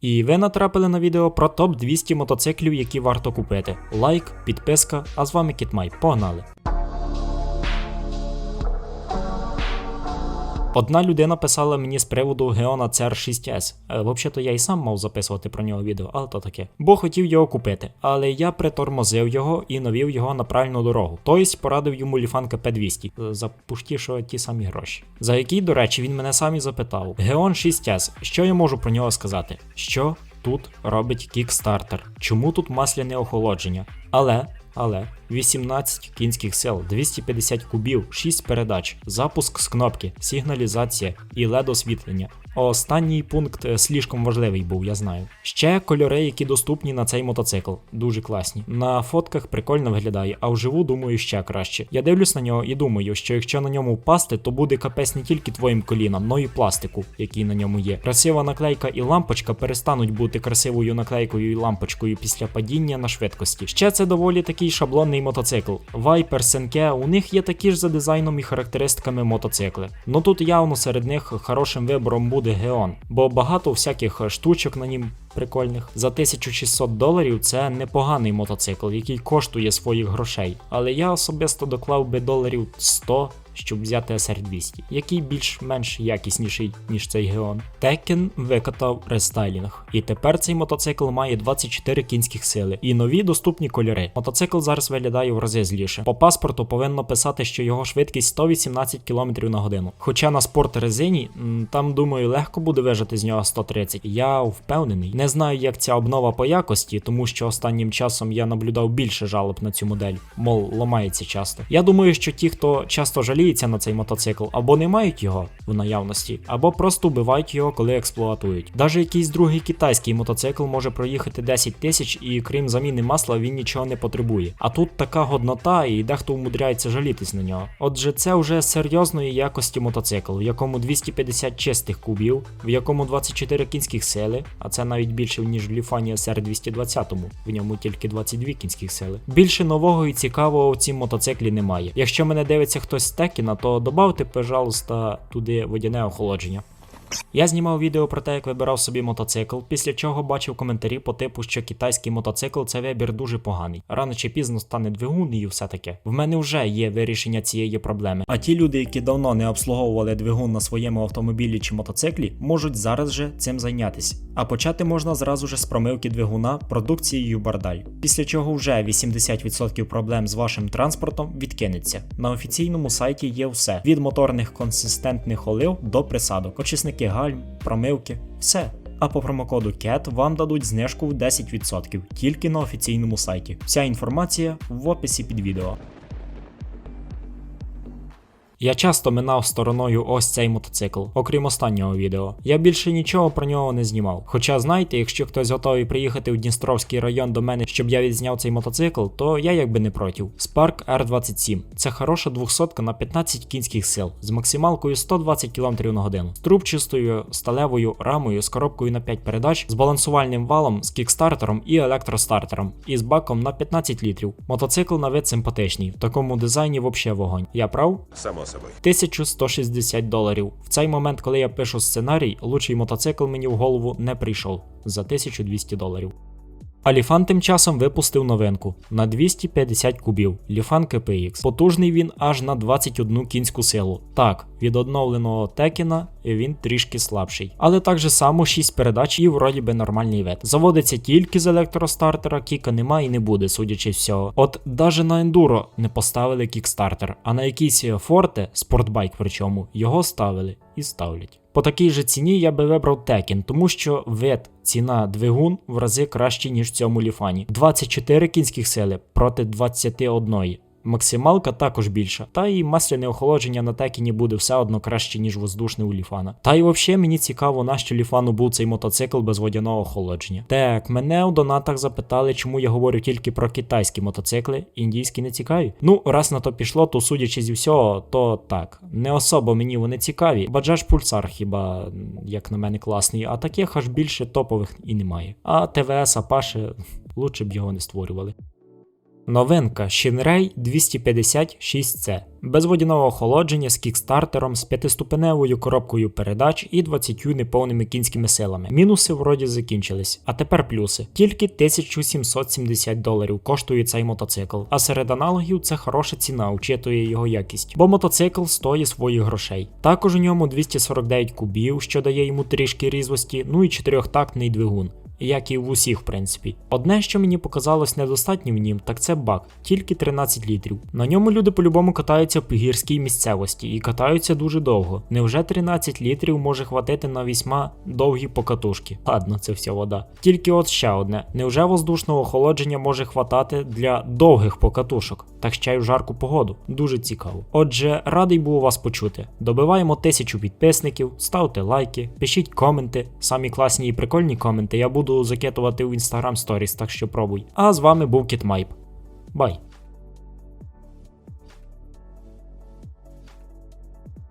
І ви натрапили на відео про топ 200 мотоциклів, які варто купити. Лайк, підписка, а з вами Кітмай. Погнали! Одна людина писала мені з приводу Геона CR6S. Е, Взагалі-то я і сам мав записувати про нього відео, але то таке. Бо хотів його купити. Але я притормозив його і навів його на правильну дорогу. Тобто порадив йому Ліфанка P200 за пушті, що ті самі гроші. За який, до речі, він мене сам і запитав. Геон 6S, що я можу про нього сказати? Що тут робить Kickstarter? Чому тут масляне охолодження? Але. Але 18 кінських сил, 250 кубів, 6 передач, запуск з кнопки, сигналізація і LED освітлення. Останній пункт е, слишком важливий був, я знаю. Ще кольори, які доступні на цей мотоцикл, дуже класні. На фотках прикольно виглядає, а вживу думаю ще краще. Я дивлюсь на нього і думаю, що якщо на ньому впасти, то буде капець не тільки твоїм колінам, но й пластику, який на ньому є. Красива наклейка і лампочка перестануть бути красивою наклейкою і лампочкою після падіння на швидкості. Ще це доволі такий шаблонний мотоцикл. Viper, Senke, у них є такі ж за дизайном і характеристиками мотоцикли. Ну тут явно серед них хорошим вибором буде Геон, бо багато всяких штучок на нім прикольних. За 1600 доларів це непоганий мотоцикл, який коштує своїх грошей. Але я особисто доклав би доларів 100, щоб взяти SR200, який більш-менш якісніший, ніж цей Геон. Tekken викатав рестайлінг, і тепер цей мотоцикл має 24 кінських сили і нові доступні кольори. Мотоцикл зараз виглядає в рази зліше. По паспорту повинно писати, що його швидкість 118 км на годину. Хоча на спорт резині, там думаю, легко буде вижити з нього 130. Я впевнений. Не знаю, як ця обнова по якості, тому що останнім часом я наблюдав більше жалоб на цю модель, мол, ламається часто. Я думаю, що ті, хто часто жаліється на цей мотоцикл, або не мають його в наявності, або просто вбивають його, коли експлуатують. Даже якийсь другий китайський мотоцикл може проїхати 10 тисяч, і крім заміни масла, він нічого не потребує. А тут така годнота, і дехто умудряється жалітись на нього. Отже, це вже серйозної якості мотоцикл, в якому 250 чистих кубів, в якому 24 кінських сили, а це навіть більше ніж в Ліфані SR 220, в ньому тільки 22 кінських сили. Більше нового і цікавого в цім мотоциклі немає. Якщо мене дивиться хтось з Текіна, то добавте, пожалуйста, туди водяне охолодження. Я знімав відео про те, як вибирав собі мотоцикл, після чого бачив коментарі по типу, що китайський мотоцикл це вибір дуже поганий. Рано чи пізно стане двигун і все таке. В мене вже є вирішення цієї проблеми. А ті люди, які давно не обслуговували двигун на своєму автомобілі чи мотоциклі, можуть зараз же цим зайнятися. А почати можна зразу же з промивки двигуна продукцією Бардаль. Після чого вже 80% проблем з вашим транспортом відкинеться. На офіційному сайті є все: від моторних консистентних олив до присадок, очисники гальм, промивки, все. А по промокоду CAT вам дадуть знижку в 10% тільки на офіційному сайті. Вся інформація в описі під відео. Я часто минав стороною ось цей мотоцикл, окрім останнього відео. Я більше нічого про нього не знімав. Хоча, знаєте, якщо хтось готовий приїхати в Дністровський район до мене, щоб я відзняв цей мотоцикл, то я якби не проти. Spark R27 це хороша 200 на 15 кінських сил з максималкою 120 км на годину, з трубчастою сталевою рамою з коробкою на 5 передач, з балансувальним валом, з кікстартером і електростартером, і з баком на 15 літрів. Мотоцикл на вид симпатичний, в такому дизайні вообще вогонь. Я прав? Само собой. 1160 доларів. В цей момент, коли я пишу сценарій, лучший мотоцикл мені в голову не прийшов за 1200 доларів. А Ліфан тим часом випустив новинку на 250 кубів. Ліфан KPX. Потужний він аж на 21 кінську силу. Так, від одновленого Текіна він трішки слабший. Але так же само 6 передач і вроді би нормальний вид. Заводиться тільки з електростартера, кіка нема і не буде, судячи всього. От даже на ендуро не поставили кікстартер, а на якийсь форте, спортбайк причому, його ставили і ставлять. По такій же ціні я би вибрав Tekken, тому що вид, ціна двигун в рази кращий, ніж в цьому ліфані. 24 кінських сили проти 21. Максималка також більша, та і масляне охолодження на текіні буде все одно краще, ніж воздушне у ліфана. Та й взагалі мені цікаво, нащо ліфану був цей мотоцикл без водяного охолодження. Так, мене у донатах запитали, чому я говорю тільки про китайські мотоцикли, індійські не цікаві. Ну, раз на то пішло, то судячи зі всього, то так. Не особо мені вони цікаві. Баджаж пульсар хіба, як на мене, класний, а таких аж більше топових і немає. А ТВС Апаше лучше б його не створювали. Новинка Shinrei 256C. Без водяного охолодження з кікстартером, з п'ятиступеневою коробкою передач і 20 неповними кінськими силами. Мінуси вроді закінчились. А тепер плюси. Тільки 1770 доларів коштує цей мотоцикл. А серед аналогів це хороша ціна, учитує його якість. Бо мотоцикл стоїть своїх грошей. Також у ньому 249 кубів, що дає йому трішки різвості, ну і чотирьохтактний двигун як і в усіх, в принципі. Одне, що мені показалось недостатнім в нім, так це бак, тільки 13 літрів. На ньому люди по-любому катаються по гірській місцевості і катаються дуже довго. Невже 13 літрів може хватити на вісьма довгі покатушки? Ладно, це вся вода. Тільки от ще одне: невже воздушного охолодження може хватати для довгих покатушок, так ще й в жарку погоду? Дуже цікаво. Отже, радий був вас почути. Добиваємо тисячу підписників, ставте лайки, пишіть коменти, самі класні і прикольні коменти. Я буду закидувати в Instagram Stories, так що пробуй. А з вами був Кітмайп. Бай!